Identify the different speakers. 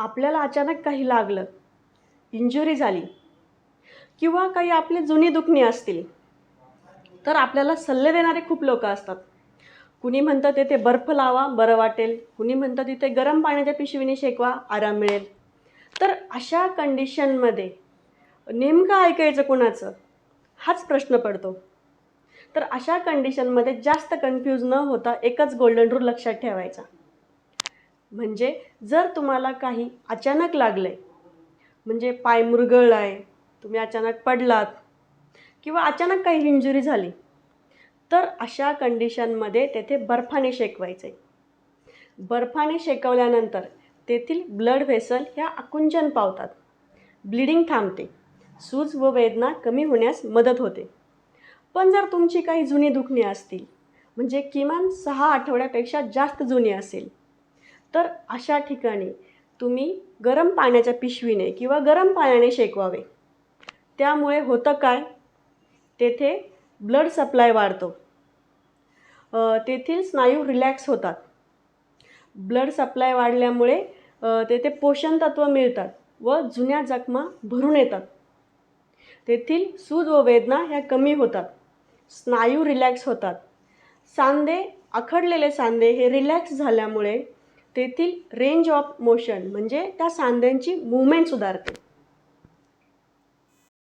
Speaker 1: आपल्याला अचानक काही लागलं. इंजुरी झाली. किंवा काही आपली जुनी दुखणी असतील. तर आपल्याला सल्ले देणारे खूप लोक असतात. कुणी म्हणतं तिथे बर्फ लावा बरं वाटेल. कुणी म्हणतं तिथे गरम पाण्याच्या पिशवीने शेकवा आराम मिळेल. तर अशा कंडिशनमध्ये नेमकं ऐकायचं कुणाचं? हाच प्रश्न पडतो. तर अशा कंडिशनमध्ये जास्त कन्फ्यूज न होता एकच गोल्डन रूल लक्षात ठेवायचा. म्हणजे जर तुम्हाला काही अचानक लागलं आहे म्हणजे पाय मुरगळला आहे तुम्ही अचानक पडलात किंवा अचानक काही इंजुरी झाली तर अशा कंडिशनमध्ये तेथे बर्फाने शेकवायचं आहे बर्फाने शेकवल्यानंतर तेथील ब्लड व्हेसल ह्या आकुंचन पावतात. ब्लिडिंग थांबते. सूज व वेदना कमी होण्यास मदत होते. पण जर तुमची काही जुनी दुखणी असतील म्हणजे किमान सहा आठवड्यापेक्षा जास्त जुनी असेल तर अशा ठिकाणी तुम्ही गरम पाण्याच्या पिशवीने किंवा गरम पाण्याने शेकवावे. त्यामुळे होतं काय? तेथे ब्लड सप्लाय वाढतो. तेथील स्नायू रिलॅक्स होतात. ब्लड सप्लाय वाढल्यामुळे तेथे पोषण तत्व मिळतात व जुन्या जखमा भरून येतात. तेथील सूज व वेदना ह्या कमी होतात. स्नायू रिलॅक्स होतात. सांधे आखडलेले सांधे हे रिलॅक्स झाल्यामुळे तेथील रेंज ऑफ मोशन म्हणजे त्या सांध्यांची मूवमेंट सुधारते.